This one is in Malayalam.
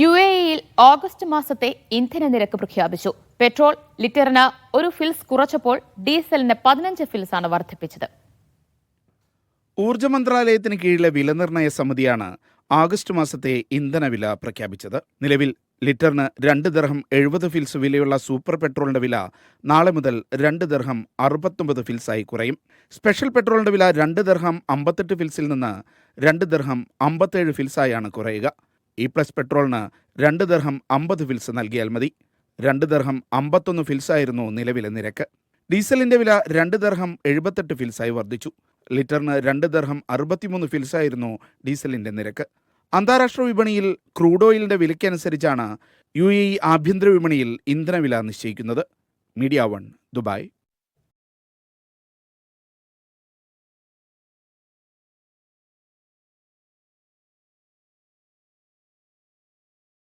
യു എ ഇയിൽ ഓഗസ്റ്റ് മാസത്തെ ഇന്ധന നിരക്ക് പ്രഖ്യാപിച്ചു. പെട്രോൾ ലിറ്ററിന് ഒരു ഫിൽസ് കുറച്ചപ്പോൾ ഡീസലിന് പതിനഞ്ച് ഫിൽസ് ആണ് വർദ്ധിപ്പിച്ചത്. ഊർജ മന്ത്രാലയത്തിന് കീഴിലെ വിലനിർണയ സമിതിയാണ് ആഗസ്റ്റ് മാസത്തെ ഇന്ധനവില പ്രഖ്യാപിച്ചത്. നിലവിൽ ലിറ്ററിന് രണ്ട് ദർഹം എഴുപത് ഫിൽസ് വിലയുള്ള സൂപ്പർ പെട്രോളിന്റെ വില നാളെ മുതൽ രണ്ട് ദർഹം അറുപത്തൊമ്പത് ഫിൽസായി കുറയും. സ്പെഷ്യൽ പെട്രോളിന്റെ വില രണ്ട് ദർഹം അമ്പത്തെട്ട് ഫിൽസിൽ നിന്ന് രണ്ട് ദർഹം അമ്പത്തേഴ് ഫിൽസായാണ് കുറയുക. ഇ പ്ലസ് പെട്രോളിന് രണ്ട് ദർഹം അമ്പത് ഫിൽസ് നൽകിയാൽ മതി. രണ്ട് ദർഹം അമ്പത്തൊന്ന് ഫിൽസായിരുന്നു നിലവിലെ നിരക്ക്. ഡീസലിന്റെ വില രണ്ട് ദർഹം എഴുപത്തെട്ട് ഫിൽസായി വർദ്ധിച്ചു. ലിറ്ററിന് രണ്ട് ദർഹം അറുപത്തിമൂന്ന് ഫിൽസായിരുന്നു ഡീസലിന്റെ നിരക്ക്. അന്താരാഷ്ട്ര വിപണിയിൽ ക്രൂഡ് ഓയിലിന്റെ വിലയ്ക്കനുസരിച്ചാണ് യു എ ഇ ആഭ്യന്തര വിപണിയിൽ ഇന്ധനവില നിശ്ചയിക്കുന്നത്. Media one Dubai.